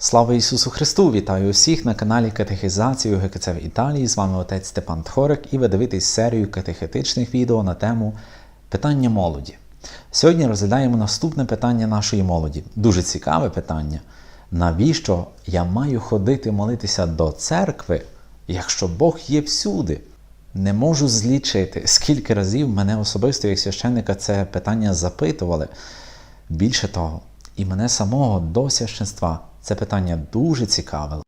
Слава Ісусу Христу! Вітаю усіх на каналі Катехізації ГКЦ в Італії. З вами отець Степан Тхорик і ви дивитесь серію катехетичних відео на тему питання молоді. Сьогодні розглядаємо наступне питання нашої молоді. Дуже цікаве питання. Навіщо я маю ходити молитися до церкви, якщо Бог є всюди? Не можу злічити, скільки разів мене особисто як священника це питання запитували. Більше того, і мене самого до священства це питання дуже цікавило.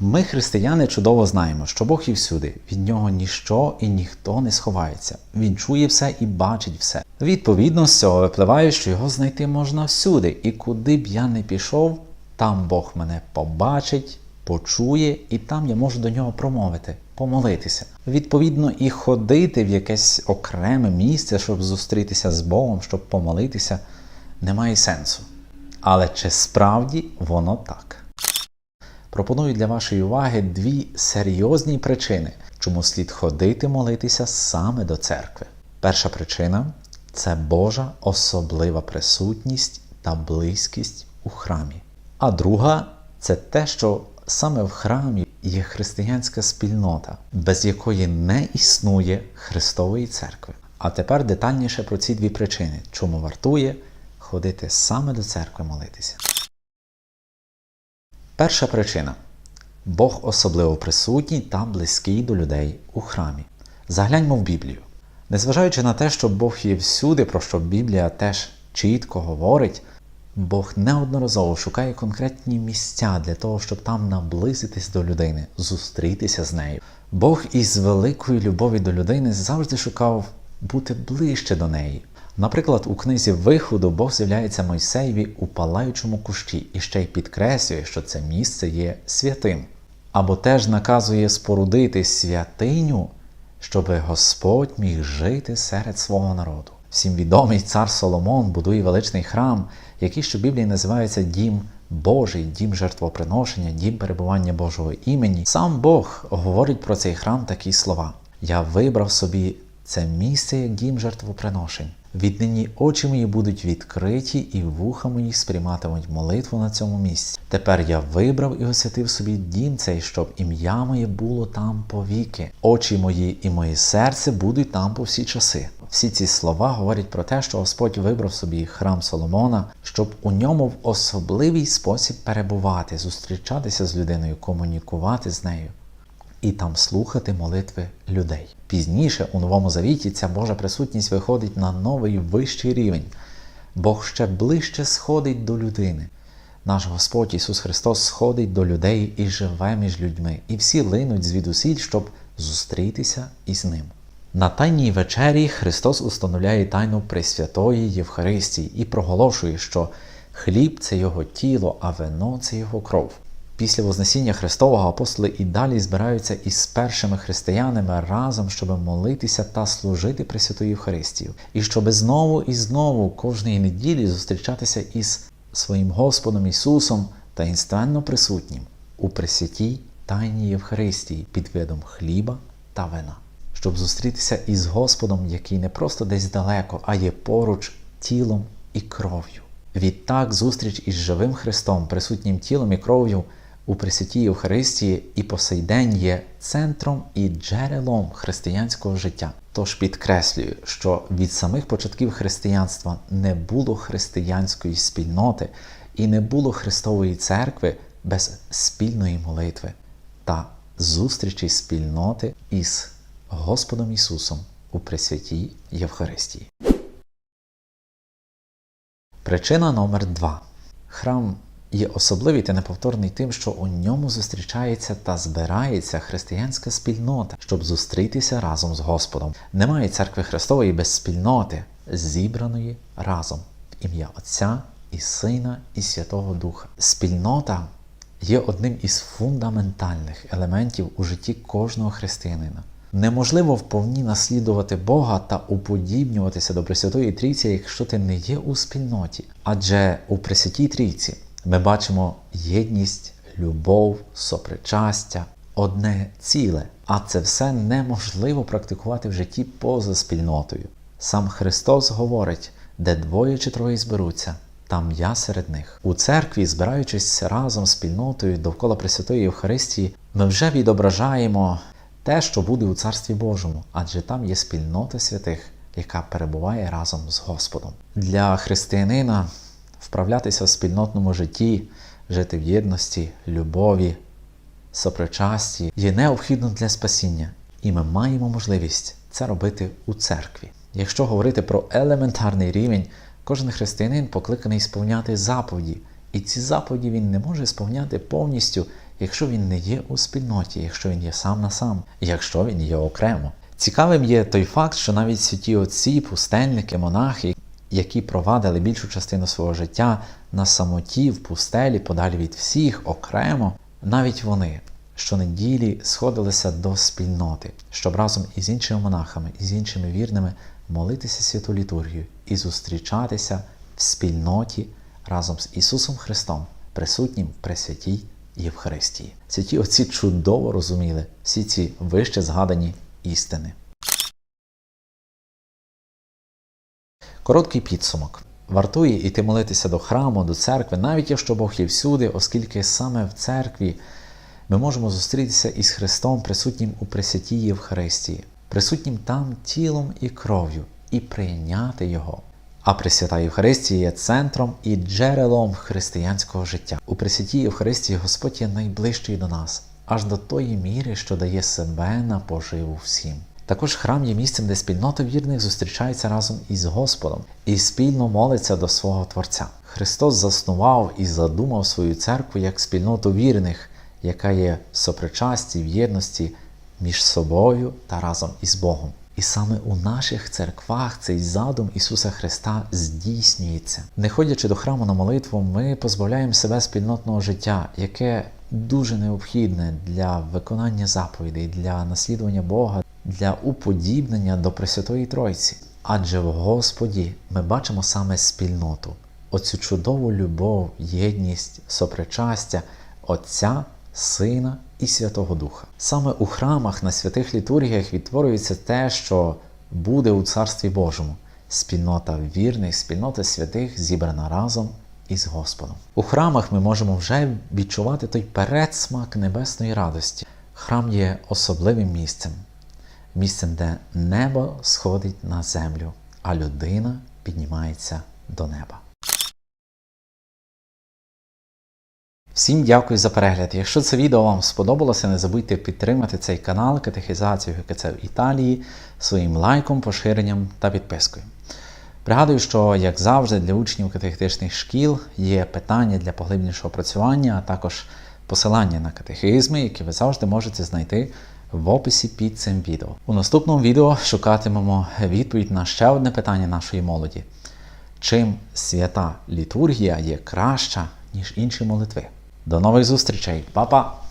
Ми, християни, чудово знаємо, що Бог є всюди, від нього ніщо і ніхто не сховається. Він чує все і бачить все. Відповідно, з цього випливає, що його знайти можна всюди, і куди б я не пішов, там Бог мене побачить, почує, і там я можу до нього промовити, помолитися. Відповідно, і ходити в якесь окреме місце, щоб зустрітися з Богом, щоб помолитися, немає сенсу. Але чи справді воно так? Пропоную для вашої уваги дві серйозні причини, чому слід ходити молитися саме до церкви. Перша причина це Божа особлива присутність та близькість у храмі. А друга це те, що саме в храмі є християнська спільнота, без якої не існує Христової церкви. А тепер детальніше про ці дві причини, чому вартує ходити саме до церкви молитися. Перша причина Бог особливо присутній та близький до людей у храмі. Загляньмо в Біблію. Незважаючи на те, що Бог є всюди, про що Біблія теж чітко говорить, Бог неодноразово шукає конкретні місця для того, щоб там наблизитись до людини, зустрітися з нею. Бог із великої любові до людини завжди шукав бути ближче до неї. Наприклад, у книзі Виходу Бог з'являється Мойсеєві у палаючому кущі і ще й підкреслює, що це місце є святим. Або теж наказує спорудити святиню, щоби Господь міг жити серед свого народу. Всім відомий цар Соломон будує величний храм, який що в Біблії називається Дім Божий, дім жертвоприношення, дім перебування Божого імені. Сам Бог говорить про цей храм такі слова: Я вибрав собі це місце як дім жертвоприношень. Віднині очі мої будуть відкриті, і вуха мої сприйматимуть молитву на цьому місці. Тепер я вибрав і освятив собі дім цей, щоб ім'я моє було там повіки. Очі мої і моє серце будуть там по всі часи. Всі ці слова говорять про те, що Господь вибрав собі храм Соломона, щоб у ньому в особливий спосіб перебувати, зустрічатися з людиною, комунікувати з нею і там слухати молитви людей. Пізніше у Новому Завіті ця Божа присутність виходить на новий вищий рівень. Бог ще ближче сходить до людини. Наш Господь Ісус Христос сходить до людей і живе між людьми, і всі линуть звідусіль, щоб зустрітися із Ним. На Тайній вечері Христос установляє тайну Пресвятої Євхаристії і проголошує, що хліб це Його тіло, а вино це Його кров. Після Вознесіння Христового апостоли і далі збираються із першими християнами разом, щоб молитися та служити Пресвятою Євхаристію. І щоб знову і знову кожної неділі зустрічатися із своїм Господом Ісусом таїнственно присутнім у Пресвятій Тайній Євхаристії під видом хліба та вина. Щоб зустрітися із Господом, який не просто десь далеко, а є поруч тілом і кров'ю. Відтак, зустріч із живим Христом, присутнім тілом і кров'ю у Пресвятій Євхаристії і по сей день є центром і джерелом християнського життя. Тож підкреслюю, що від самих початків християнства не було християнської спільноти і не було Христової церкви без спільної молитви та зустрічі спільноти із Господом Ісусом у Пресвятій Євхаристії. Причина номер 2 Храм є особливий та неповторний тим, що у ньому зустрічається та збирається християнська спільнота, щоб зустрітися разом з Господом. Немає церкви Христової без спільноти, зібраної разом в ім'я Отця і Сина і Святого Духа. Спільнота є одним із фундаментальних елементів у житті кожного християнина. Неможливо вповні наслідувати Бога та уподібнюватися до Пресвятої Трійці, якщо ти не є у спільноті. Адже у Пресвятій Трійці ми бачимо єдність, любов, сопричастя, одне ціле, а це все неможливо практикувати в житті поза спільнотою. Сам Христос говорить, де двоє чи троє зберуться, там я серед них. У церкві, збираючись разом з спільнотою довкола Пресвятої Євхаристії, ми вже відображаємо те, що буде у Царстві Божому, адже там є спільнота святих, яка перебуває разом з Господом. Для християнина вправлятися в спільнотному житті, жити в єдності, любові, сопричасті є необхідно для спасіння, і ми маємо можливість це робити у церкві. Якщо говорити про елементарний рівень, кожен християнин покликаний сповняти заповіді, і ці заповіді він не може сповняти повністю, якщо він не є у спільноті, якщо він є сам на сам, якщо він є окремо. Цікавим є той факт, що навіть святі отці, пустельники, монахи, які провадили більшу частину свого життя на самоті, в пустелі, подалі від всіх, окремо, навіть вони щонеділі сходилися до спільноти, щоб разом із іншими монахами, і з іншими вірними молитися святу літургію і зустрічатися в спільноті разом з Ісусом Христом, присутнім в Пресвятій Євхаристії. Святі отці чудово розуміли всі ці вище згадані істини. Короткий підсумок. Вартує іти молитися до храму, до церкви, навіть якщо Бог є всюди, оскільки саме в церкві ми можемо зустрітися із Христом, присутнім у Пресвятій Євхаристії, присутнім там тілом і кров'ю, і прийняти Його. А Пресвята Євхаристія є центром і джерелом християнського життя. У Пресвятій Євхаристії Господь є найближчий до нас, аж до тої міри, що дає себе на поживу всім. Також храм є місцем, де спільнота вірних зустрічається разом із Господом і спільно молиться до свого Творця. Христос заснував і задумав свою церкву як спільноту вірних, яка є в сопричасті, в єдності між собою та разом із Богом. І саме у наших церквах цей задум Ісуса Христа здійснюється. Не ходячи до храму на молитву, ми позбавляємо себе спільнотного життя, яке дуже необхідне для виконання заповідей, для наслідування Бога, для уподібнення до Пресвятої Тройці. Адже в Господі ми бачимо саме спільноту, оцю чудову любов, єдність, сопричастя Отця, Сина і Святого Духа. Саме у храмах на святих літургіях відтворюється те, що буде у Царстві Божому спільнота вірних, спільнота святих зібрана разом із Господом. У храмах ми можемо вже відчувати той передсмак небесної радості. Храм є особливим місцем, місцем, де небо сходить на землю, а людина піднімається до неба. Всім дякую за перегляд. Якщо це відео вам сподобалося, не забудьте підтримати цей канал Катехізацію ГКЦ в Італії своїм лайком, поширенням та підпискою. Пригадую, що, як завжди, для учнів катехетичних шкіл є питання для поглибнішого опрацювання, а також посилання на катехизми, які ви завжди можете знайти в описі під цим відео. У наступному відео шукатимемо відповідь на ще одне питання нашої молоді: чим свята літургія є краща, ніж інші молитви? До нових зустрічей, Па-па!